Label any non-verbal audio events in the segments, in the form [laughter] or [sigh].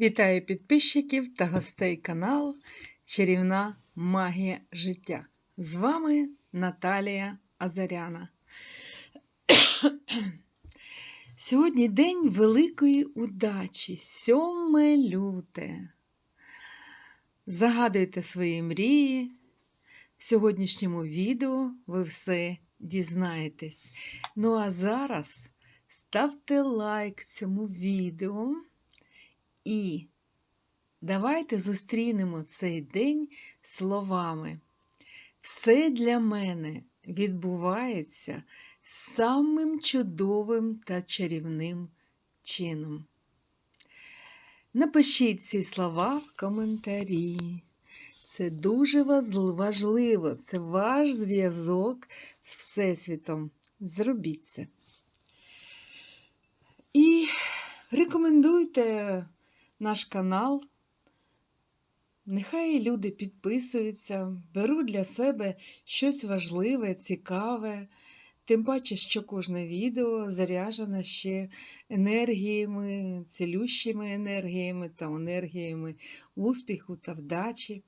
Вітаю підписчиків та гостей каналу Чарівна Магія життя. З вами Наталія Азаряна. [coughs] Сьогодні день великої удачі, 7 люте. Загадуйте свої мрії. В сьогоднішньому відео ви все дізнаєтесь. Ну а зараз ставте лайк цьому відео. І давайте зустрінемо цей день словами. Все для мене відбувається самим чудовим та чарівним чином. Напишіть ці слова в коментарі. Це дуже важливо, це ваш зв'язок з Всесвітом. Зробіть це. І рекомендуйте наш канал. Нехай люди підписуються, беруть для себе щось важливе, цікаве. Тим паче, що кожне відео заряджене ще енергіями, цілющими енергіями та енергіями успіху та вдачі.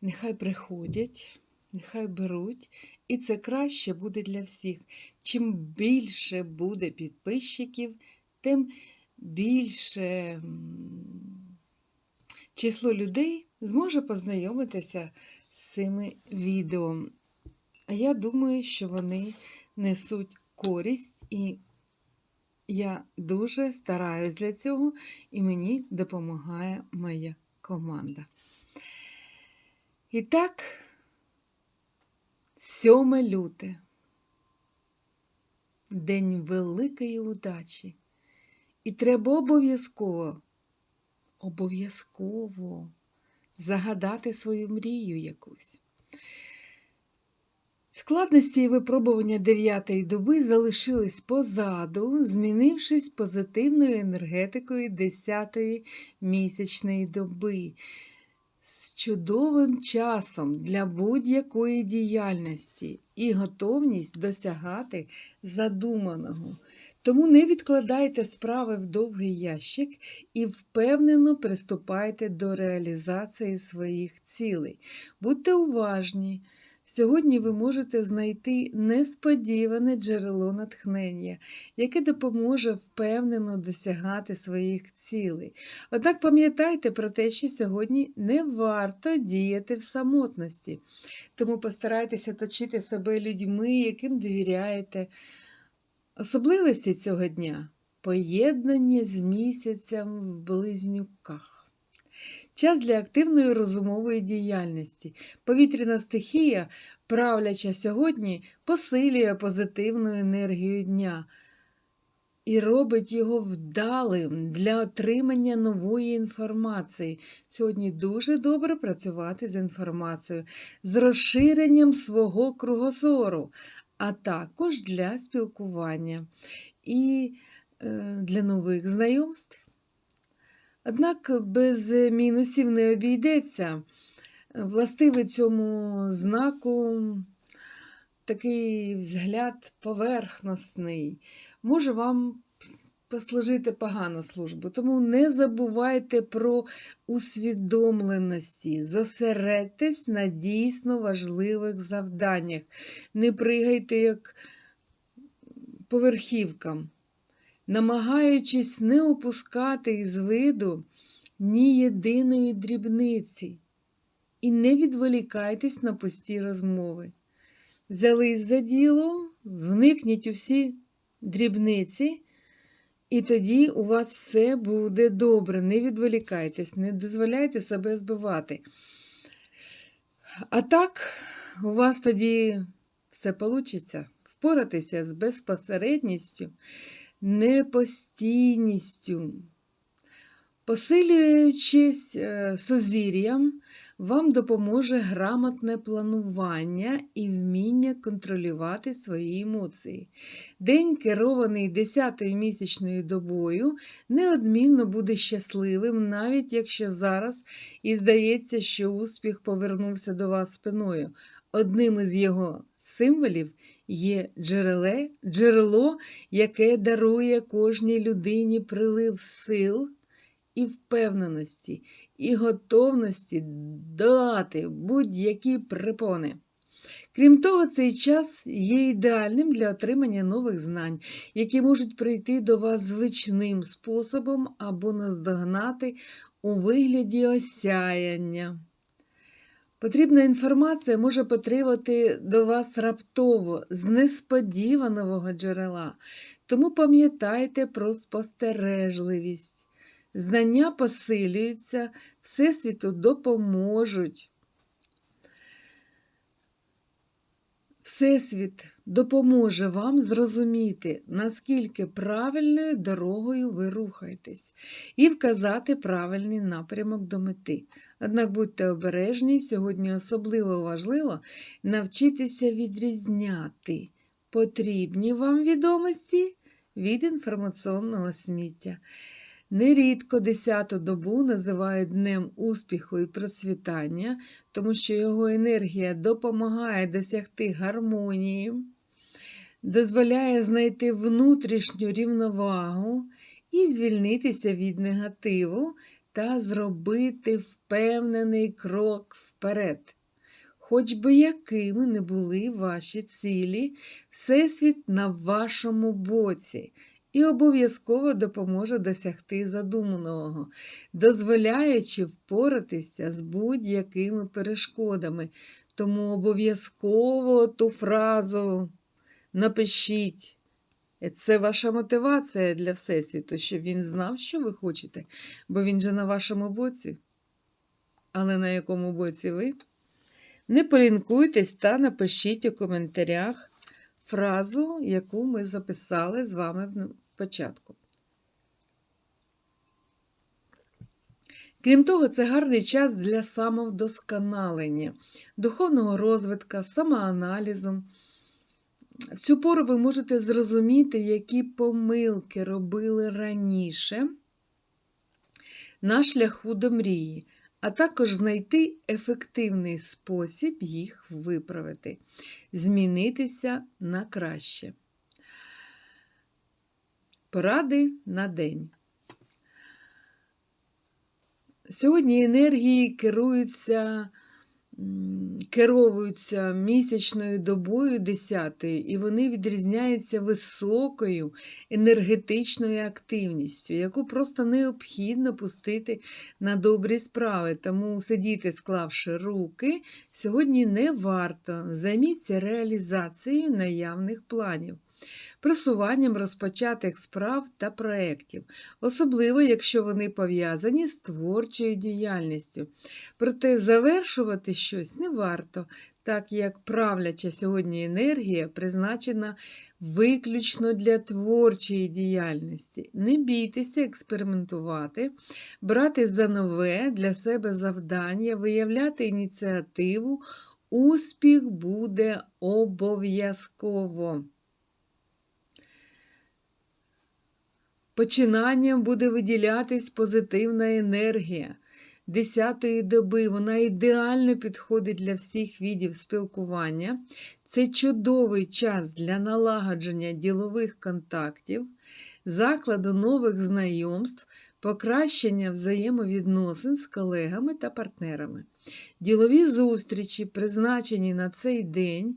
Нехай приходять, нехай беруть, і це краще буде для всіх. Чим більше буде підписчиків, тим більше число людей зможе познайомитися з цими відео. А я думаю, що вони несуть користь, і я дуже стараюсь для цього, і мені допомагає моя команда. І так, 7 люте. День великої удачі. І треба обов'язково, обов'язково загадати свою мрію якусь. Складності і випробування дев'ятої доби залишились позаду, змінившись позитивною енергетикою десятої місячної доби. З чудовим часом для будь-якої діяльності і готовність досягати задуманого. Тому не відкладайте справи в довгий ящик і впевнено приступайте до реалізації своїх цілей. Будьте уважні. Сьогодні ви можете знайти несподіване джерело натхнення, яке допоможе впевнено досягати своїх цілей. Однак пам'ятайте про те, що сьогодні не варто діяти в самотності, тому постарайтеся точити себе людьми, яким довіряєте. Особливості цього дня поєднання з місяцем в близнюках. Час для активної розумової діяльності. Повітряна стихія, правляча сьогодні, посилює позитивну енергію дня і робить його вдалим для отримання нової інформації. Сьогодні дуже добре працювати з інформацією, з розширенням свого кругозору, а також для спілкування і е, для нових знайомств. Однак без мінусів не обійдеться. Властивий цьому знаку такий взгляд поверхностний, може вам послужити погану службу. Тому не забувайте про усвідомленості, зосередьтесь на дійсно важливих завданнях. Не пригайте як поверхівкам намагаючись не опускати із виду ні єдиної дрібниці, і не відволікайтесь на пусті розмови. Взялись за діло, вникніть у всі дрібниці, і тоді у вас все буде добре. Не відволікайтесь, не дозволяйте себе збивати. А так, у вас тоді все вийде впоратися з безпосередністю непостійністю. Посилюючись е, сузір'ям, вам допоможе грамотне планування і вміння контролювати свої емоції. День, керований 10-ю місячною добою, неодмінно буде щасливим, навіть якщо зараз і здається, що успіх повернувся до вас спиною. Одним із його символів є джереле, джерело, яке дарує кожній людині прилив сил і впевненості, і готовності долати будь-які препони. Крім того, цей час є ідеальним для отримання нових знань, які можуть прийти до вас звичним способом або наздогнати у вигляді осяяння. Потрібна інформація може потребувати до вас раптово з несподіваного джерела, тому пам'ятайте про спостережливість. Знання посилюються, Всесвіту допоможуть. Всесвіт допоможе вам зрозуміти, наскільки правильною дорогою ви рухаєтесь, і вказати правильний напрямок до мети. Однак будьте обережні, сьогодні особливо важливо навчитися відрізняти потрібні вам відомості від інформаційного сміття. Нерідко десяту добу називають днем успіху і процвітання, тому що його енергія допомагає досягти гармонії, дозволяє знайти внутрішню рівновагу і звільнитися від негативу та зробити впевнений крок вперед. Хоч би якими не були ваші цілі, Всесвіт на вашому боці і обов'язково допоможе досягти задуманого, дозволяючи впоратися з будь-якими перешкодами. Тому обов'язково ту фразу напишіть. Це ваша мотивація для Всесвіту, щоб він знав, що ви хочете, бо він же на вашому боці. Але на якому боці ви? Не полінкуйтесь та напишіть у коментарях фразу, яку ми записали з вами в початку. Крім того, це гарний час для самовдосконалення, духовного розвитку, самоаналізу. В цю пору ви можете зрозуміти, які помилки робили раніше на шляху до мрії, а також знайти ефективний спосіб їх виправити, змінитися на краще. Поради на день. Сьогодні енергії керуються, керовуються місячною добою 10 і вони відрізняються високою енергетичною активністю, яку просто необхідно пустити на добрі справи. Тому сидіти, склавши руки, сьогодні не варто. Займіться реалізацією наявних планів просуванням розпочатих справ та проєктів, особливо якщо вони пов'язані з творчою діяльністю. Проте завершувати щось не варто, так як правляча сьогодні енергія призначена виключно для творчої діяльності. Не бійтеся експериментувати, брати за нове для себе завдання, виявляти ініціативу. Успіх буде обов'язково. Починанням буде виділятись позитивна енергія десятої доби. Вона ідеально підходить для всіх видів спілкування. Це чудовий час для налагодження ділових контактів, закладу нових знайомств, покращення взаємовідносин з колегами та партнерами. Ділові зустрічі, призначені на цей день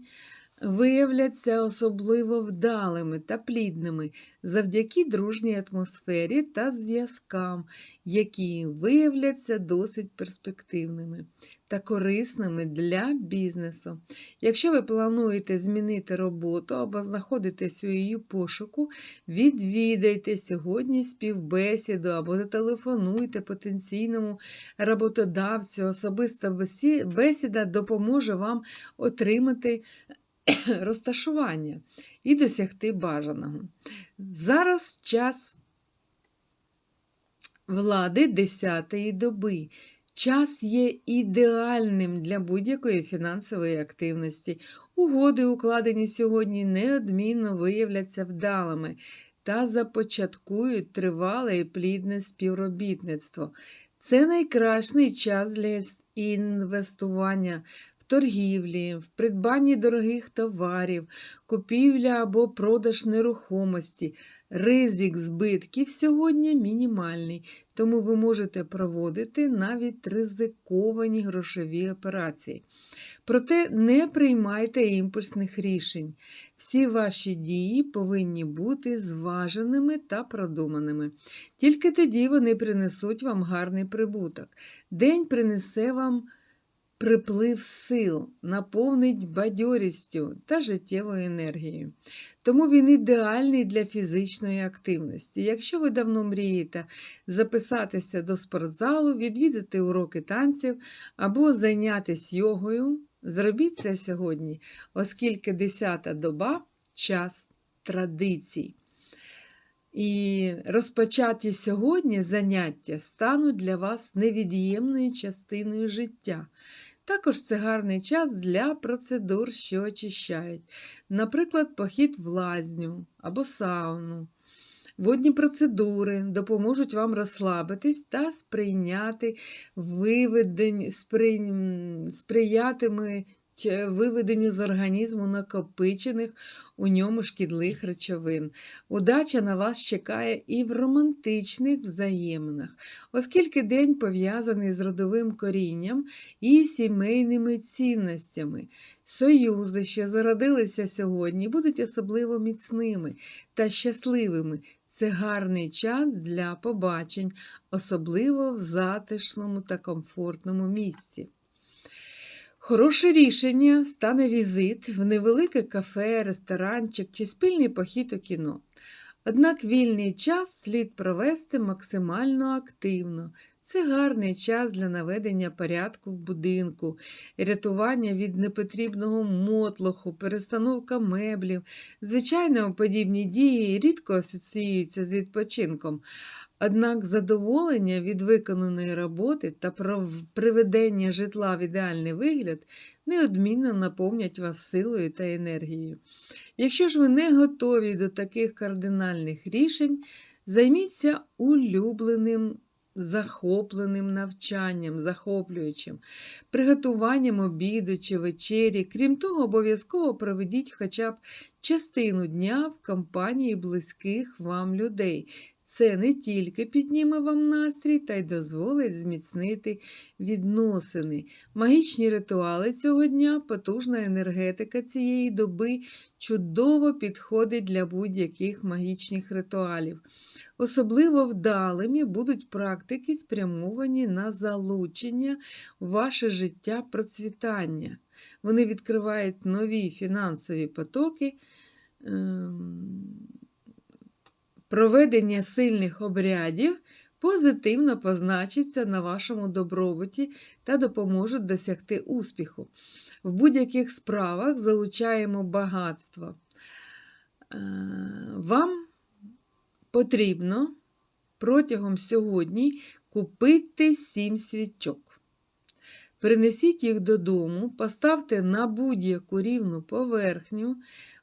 виявляться особливо вдалими та плідними завдяки дружній атмосфері та зв'язкам, які виявляться досить перспективними та корисними для бізнесу. Якщо ви плануєте змінити роботу або знаходитесь у її пошуку, відвідайте сьогодні співбесіду або зателефонуйте потенційному роботодавцю. Особиста бесіда допоможе вам отримати [coughs] розташування і досягти бажаного. Зараз час влади 10-ї доби. Час є ідеальним для будь-якої фінансової активності. Угоди, укладені сьогодні, неодмінно виявляться вдалими та започаткують тривале і плідне співробітництво. Це найкращий час для інвестування торгівлі, в придбанні дорогих товарів, купівля або продаж нерухомості. Ризик збитків сьогодні мінімальний, тому ви можете проводити навіть ризиковані грошові операції. Проте не приймайте імпульсних рішень. Всі ваші дії повинні бути зваженими та продуманими. Тільки тоді вони принесуть вам гарний прибуток. День принесе вам приплив сил, наповнить бадьорістю та життєвою енергією. Тому він ідеальний для фізичної активності. Якщо ви давно мрієте записатися до спортзалу, відвідати уроки танців або зайнятися йогою, зробіть це сьогодні, оскільки 10-та доба час традицій. І розпочаті сьогодні заняття стануть для вас невід'ємною частиною життя. Також це гарний час для процедур, що очищають, наприклад, похід в лазню або сауну. Водні процедури допоможуть вам розслабитись та сприйняти виведень, спри... сприятиме виведенню з організму накопичених у ньому шкідливих речовин. Удача на вас чекає і в романтичних взаєминах, оскільки день пов'язаний з родовим корінням і сімейними цінностями. Союзи, що зародилися сьогодні, будуть особливо міцними та щасливими. Це гарний час для побачень, особливо в затишному та комфортному місці. Хороше рішення стане візит в невелике кафе, ресторанчик чи спільний похід у кіно. Однак вільний час слід провести максимально активно. Це гарний час для наведення порядку в будинку, рятування від непотрібного мотлоху, перестановка меблів. Звичайно, подібні дії рідко асоціюються з відпочинком, Однак задоволення від виконаної роботи та приведення житла в ідеальний вигляд неодмінно наповнять вас силою та енергією. Якщо ж ви не готові до таких кардинальних рішень, займіться улюбленим. Захопленим навчанням, захоплюючим, приготуванням обіду чи вечері. Крім того, обов'язково проведіть хоча б частину дня в компанії близьких вам людей. Це не тільки підніме вам настрій, та й дозволить зміцнити відносини. Магічні ритуали цього дня, потужна енергетика цієї доби чудово підходить для будь-яких магічних ритуалів. Особливо вдалими будуть практики, спрямовані на залучення в ваше життя процвітання. Вони відкривають нові фінансові потоки. Ем, Проведення сильних обрядів позитивно позначиться на вашому добробуті та допоможуть досягти успіху. В будь-яких справах залучаємо багатство. Е, вам потрібно протягом сьогодні купити сім свічок. Принесіть їх додому, поставте на будь-яку рівну поверхню,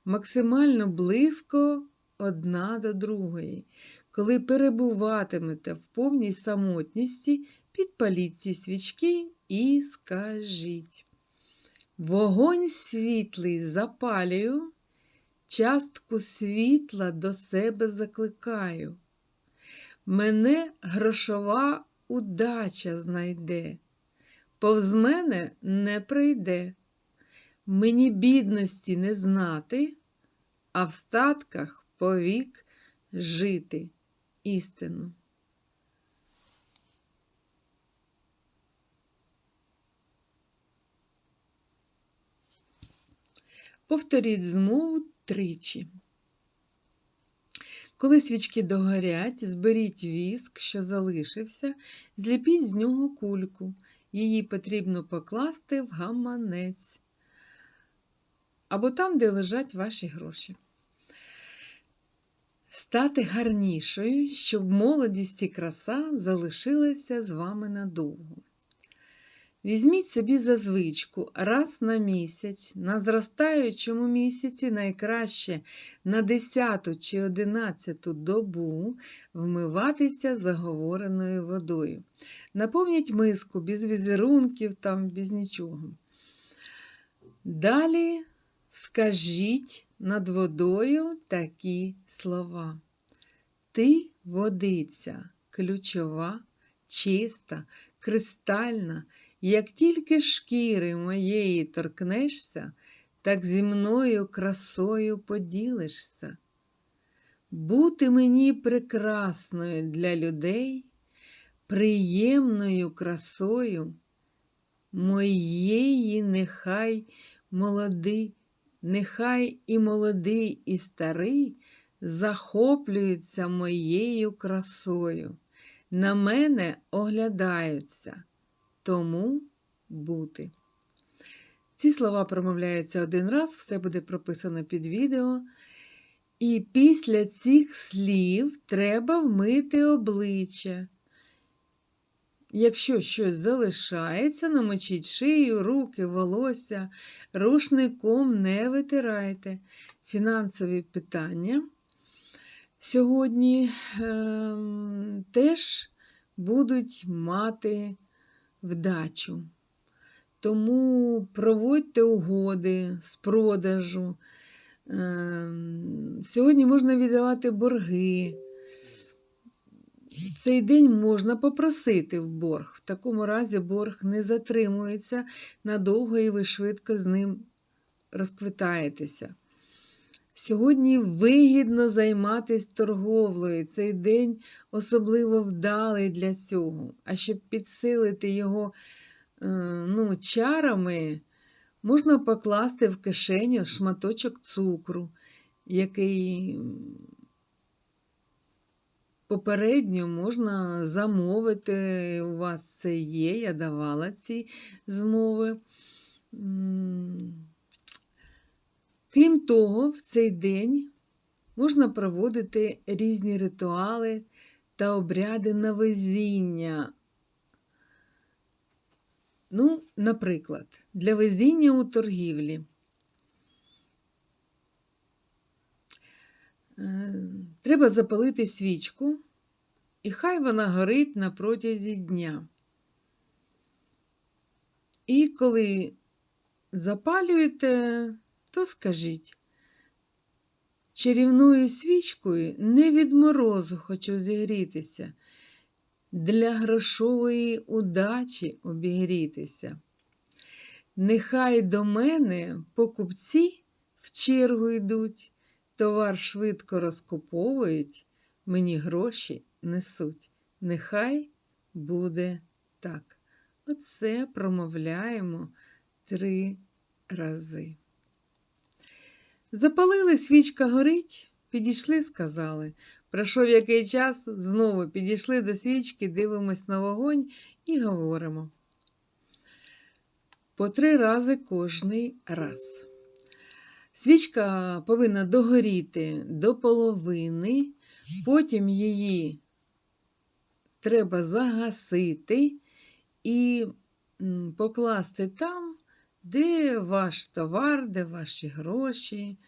максимально близько одна до другої. Коли перебуватимете в повній самотності, підпаліть ці свічки і скажіть. Вогонь світлий запалюю, частку світла до себе закликаю. Мене грошова удача знайде, повз мене не прийде. Мені бідності не знати, а в статках повік жити істину. Повторіть змову тричі. Коли свічки догорять, зберіть віск, що залишився, зліпіть з нього кульку. Її потрібно покласти в гаманець або там, де лежать ваші гроші стати гарнішою, щоб молодість і краса залишилися з вами надовго. Візьміть собі за звичку раз на місяць, на зростаючому місяці найкраще на 10 чи 11 добу вмиватися заговореною водою. Наповніть миску без візерунків, там, без нічого. Далі скажіть над водою такі слова. Ти водиця, ключова, чиста, кристальна, як тільки шкіри моєї торкнешся, так зі мною красою поділишся. Бути мені прекрасною для людей, приємною красою моєї нехай молодий, нехай і молодий, і старий захоплюються моєю красою, на мене оглядаються, тому бути. Ці слова промовляються один раз, все буде прописано під відео. І після цих слів треба вмити обличчя. Якщо щось залишається, намочіть шию, руки, волосся, рушником не витирайте. Фінансові питання сьогодні е, теж будуть мати вдачу. Тому проводьте угоди з продажу. Е, сьогодні можна віддавати борги. Цей день можна попросити в борг. В такому разі борг не затримується надовго і ви швидко з ним розквитаєтеся. Сьогодні вигідно займатися торговлею. Цей день особливо вдалий для цього. А щоб підсилити його е, ну, чарами, можна покласти в кишеню шматочок цукру, який Попередньо можна замовити, у вас це є, я давала ці змови. Крім того, в цей день можна проводити різні ритуали та обряди на везіння. Ну, наприклад, для везіння у торгівлі. Е, треба запалити свічку, і хай вона горить на протязі дня. І коли запалюєте, то скажіть, чарівною свічкою не від морозу хочу зігрітися, для грошової удачі обігрітися. Нехай до мене покупці в чергу йдуть. Товар швидко розкуповують, мені гроші несуть. Нехай буде так. Оце промовляємо три рази. Запалили свічка горить, підійшли, сказали. Пройшов який час, знову підійшли до свічки, дивимось на вогонь і говоримо. По три рази кожний раз. Свічка повинна догоріти до половини, потім її треба загасити і покласти там, де ваш товар, де ваші гроші,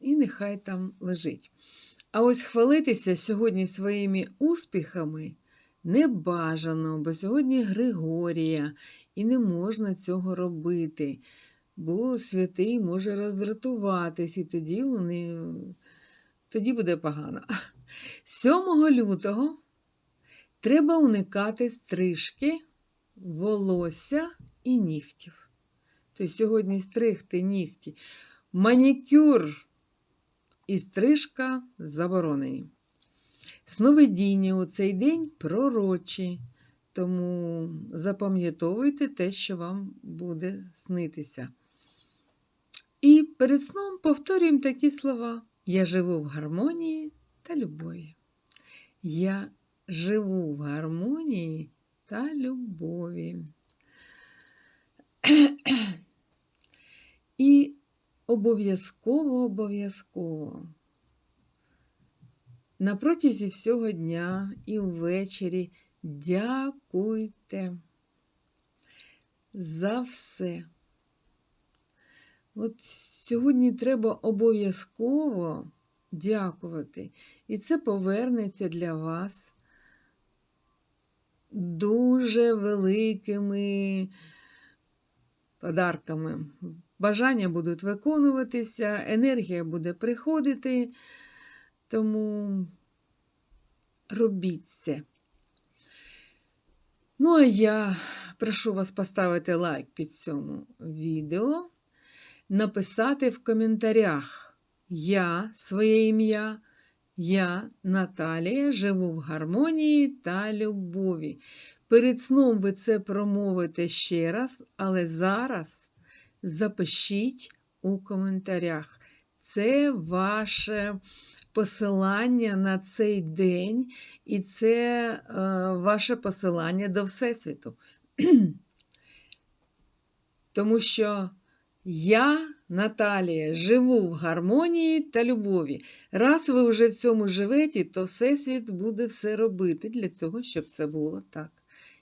і нехай там лежить. А ось хвалитися сьогодні своїми успіхами не бажано, бо сьогодні Григорія, і не можна цього робити бо святий може роздратуватись, і тоді вони, тоді буде погано. 7 лютого треба уникати стрижки, волосся і нігтів. Тобто сьогодні стригти нігті. Манікюр і стрижка заборонені. Сновидіння у цей день пророчі, тому запам'ятовуйте те, що вам буде снитися. І перед сном повторюємо такі слова: Я живу в гармонії та любові. Я живу в гармонії та любові. І обов'язково, обов'язково на протязі всього дня і ввечері дякуйте за все. От сьогодні треба обов'язково дякувати. І це повернеться для вас дуже великими подарками. Бажання будуть виконуватися, енергія буде приходити, тому робіть це. Ну, а я прошу вас поставити лайк під цьому відео, написати в коментарях Я своє ім'я, я Наталія, живу в гармонії та любові. Перед сном ви це промовите ще раз, але зараз запишіть у коментарях. Це ваше посилання на цей день, і це е, ваше посилання до Всесвіту. [clears throat] Тому що я, Наталія, живу в гармонії та любові. Раз ви вже в цьому живете, то Всесвіт буде все робити для цього, щоб це було так,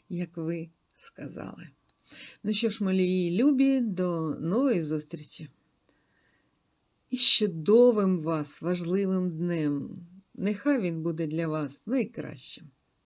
як ви сказали. Ну що ж, мої любі, до нової зустрічі. І з чудовим вас, важливим днем. Нехай він буде для вас найкращим.